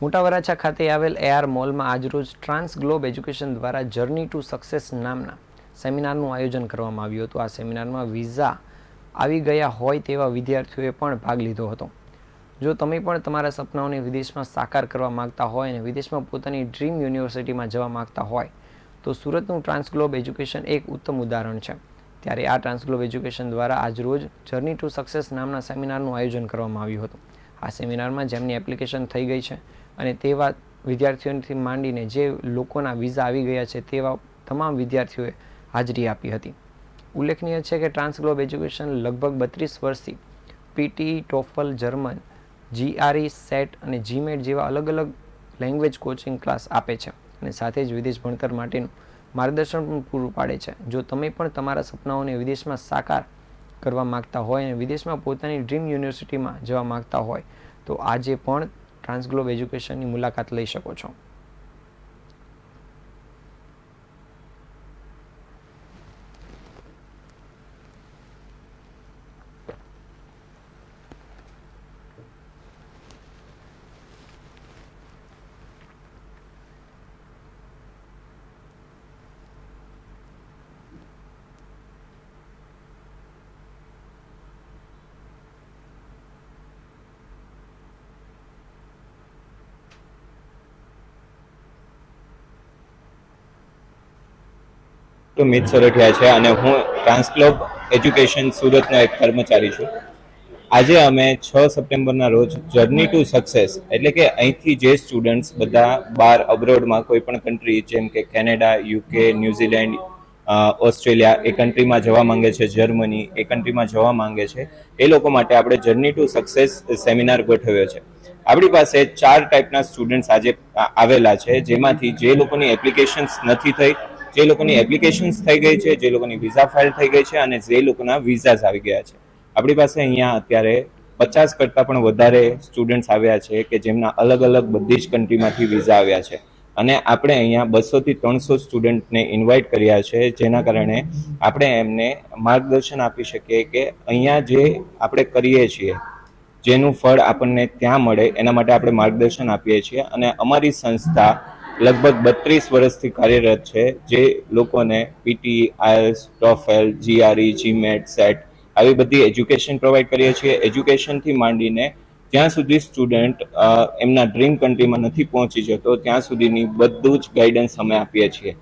મોટા વરાછા ખાતે આવેલ એઆર મોલમાં આજરોજ ટ્રાન્સ ગ્લોબ એજ્યુકેશન દ્વારા જર્ની ટુ સક્સેસ નામના સેમિનારનું આયોજન કરવામાં આવ્યું હતું. આ સેમિનારમાં વિઝા આવી ગયા હોય તેવા વિદ્યાર્થીઓએ પણ ભાગ લીધો હતો. જો તમે પણ તમારા સપનાઓને વિદેશમાં સાકાર કરવા માંગતા હોય અને વિદેશમાં પોતાની ડ્રીમ યુનિવર્સિટીમાં જવા માગતા હોય, તો સુરતનું ટ્રાન્સગ્લોબ એજ્યુકેશન એક ઉત્તમ ઉદાહરણ છે. ત્યારે આ ટ્રાન્સગ્લોબ એજ્યુકેશન દ્વારા આજરોજ જર્ની ટુ સક્સેસ નામના સેમિનારનું આયોજન કરવામાં આવ્યું હતું. આ સેમિનારમાં જેમની એપ્લિકેશન થઈ ગઈ છે અને તેવા વિદ્યાર્થીઓથી માંડીને જે લોકોના વિઝા આવી ગયા છે, તેવા તમામ વિદ્યાર્થીઓએ હાજરી આપી હતી. ઉલ્લેખનીય છે કે ટ્રાન્સગ્લોબ એજ્યુકેશન લગભગ બત્રીસ વર્ષથી PT TOEFL German GRE SAT અને જીમેટ જેવા અલગ અલગ લેંગ્વેજ કોચિંગ ક્લાસ આપે છે અને સાથે જ વિદેશ ભણતર માટેનું માર્ગદર્શન પણ પૂરું પાડે છે. જો તમે પણ તમારા સપનાઓને વિદેશમાં સાકાર કરવા માગતા હોય અને વિદેશમાં પોતાની ડ્રીમ યુનિવર્સિટીમાં જવા માગતા હોય, તો આજે પણ ટ્રાન્સગ્લોબ એજ્યુકેશનની મુલાકાત લઈ શકો છો. તો મિત સોરઠિયા છે અને હું ટ્રાન્સક્લોબ એજ્યુકેશન સુરતનો એક કર્મચારી છું. આજે અમે છ સપ્ટેમ્બરના રોજ જર્ની ટુ સક્સેસ એટલે કે અહીંથી જે સ્ટુડન્ટ્સ બધા બાર અબ્રોડમાં કોઈ પણ કન્ટ્રી જેમ કે Canada, UK, New Zealand Australia, એ કન્ટ્રીમાં જવા માંગે છે, જર્મની, એ કન્ટ્રીમાં જવા માંગે છે, એ લોકો માટે આપણે જર્ની ટુ સક્સેસ સેમિનાર ગોઠવ્યો છે. આપણી પાસે ચાર ટાઈપના સ્ટુડન્ટ્સ આજે આવેલા છે, જેમાંથી જે લોકોની એપ્લિકેશન્સ નથી થઈ જે લોકોની એપ્લિકેશન્સ થઈ ગઈ છે, જે લોકોની વિઝા ફાઇલ થઈ ગઈ છે અને જે લોકોના વિઝાસ આવી ગયા છે. આપણી પાસે અહીંયા અત્યારે પચાસ કરતાં પણ વધારે સ્ટુડન્ટ્સ આવ્યા છે કે જેમના અલગ અલગ બધી જ કન્ટ્રીમાંથી વિઝા આવ્યા છે. અને આપણે અહીંયા બસોથી ત્રણસો સ્ટુડન્ટને ઇન્વાઇટ કર્યા છે, જેના કારણે આપણે એમને માર્ગદર્શન આપી શકીએ કે અહીંયા જે આપણે કરીએ છીએ, જેનું ફળ આપણને ત્યાં મળે, એના માટે આપણે માર્ગદર્શન આપીએ છીએ. અને અમારી સંસ્થા લગભગ બત્રીસ વર્ષથી કાર્યરત છે, જે લોકોને PT IELTS TOEFL GRE GMAT SAT આવી બધી એજ્યુકેશન પ્રોવાઈડ કરીએ છીએ. એજ્યુકેશનથી માંડીને જ્યાં સુધી સ્ટુડન્ટ એમના ડ્રીમ કન્ટ્રીમાં નથી પહોંચી જતો, ત્યાં સુધીની બધું જ ગાઈડન્સ અમે આપીએ છીએ.